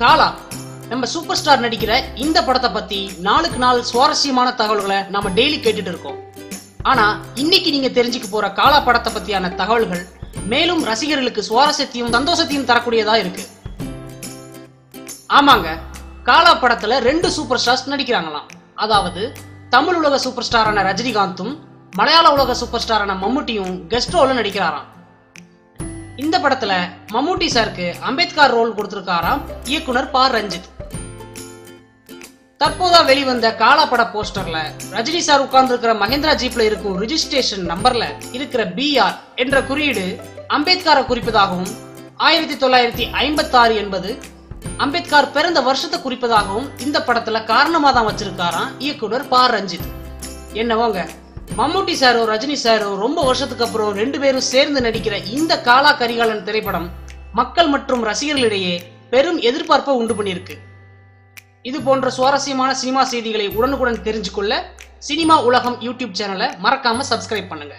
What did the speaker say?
காலா. நம்ம super star நடிக்கிற இந்த படத்தை பத்தி நாளுக்கு நாள் சுவாரஸ்யமான தகவல்களை நாம டெய்லி கேட்டுட்டு இருக்கோம். ஆனா இன்னைக்கு நீங்க தெரிஞ்சுக்க போற காலா படத்தை பத்தியான தகவல்கள் மேலும் ரசிகர்களுக்கு சுவாரஸ்யத்தையும் சந்தோஷத்தையும் தரக்கூடியதா இருக்கு. ஆமாங்க காலா படத்துல ரெண்டு சூப்பர் ஸ்டார்ஸ் நடிக்கிறாங்களாம். அதாவது தமிழ் உலக சூப்பர் ஸ்டாரான ரஜினிகாந்தும் மலையாள உலக சூப்பர் ஸ்டாரான மம்முட்டியும் கெஸ்ட் ரோல நடிக்கிறாராம். இந்த படத்துல மம்முட்டி சாருக்கு அம்பேத்கர் ரோல் கொடுத்திருக்காராம் இயக்குனர் ப ரஞ்சித். தற்போதா வெளிவந்த காலா பட போஸ்டர்ல ரஜினி சார் உட்கார்ந்திருக்கிற மகேந்திரா ஜீப்ல இருக்கும் ரிஜிஸ்ட்ரேஷன் நம்பர்ல இருக்கிற பிஆர் என்ற குறியீடு அம்பேத்கரை குறிப்பதாகவும் ஆயிரத்தி தொள்ளாயிரத்தி ஐம்பத்தி ஆறு என்பது அம்பேத்கர் பிறந்த வருஷத்தை குறிப்பதாகவும் இந்த படத்துல காரணமா தான் வச்சிருக்காராம் இயக்குனர் ப ரஞ்சித். என்னவோங்க? மம்முட்டி சாரோ ரஜினி சாரோ ரொம்ப வருஷத்துக்கு அப்புறம் ரெண்டு பேரும் சேர்ந்து நடிக்கிற இந்த காலா கரிகாலன் திரைப்படம் மக்கள் மற்றும் ரசிகர்களிடையே பெரும் எதிர்பார்ப்பை உண்டு பண்ணியிருக்கு. இது போன்ற சுவாரஸ்யமான சினிமா செய்திகளை உடனுக்குடன் தெரிஞ்சுக்கொள்ள சினிமா உலகம் யூடியூப் சேனலை மறக்காம சப்ஸ்கிரைப் பண்ணுங்க.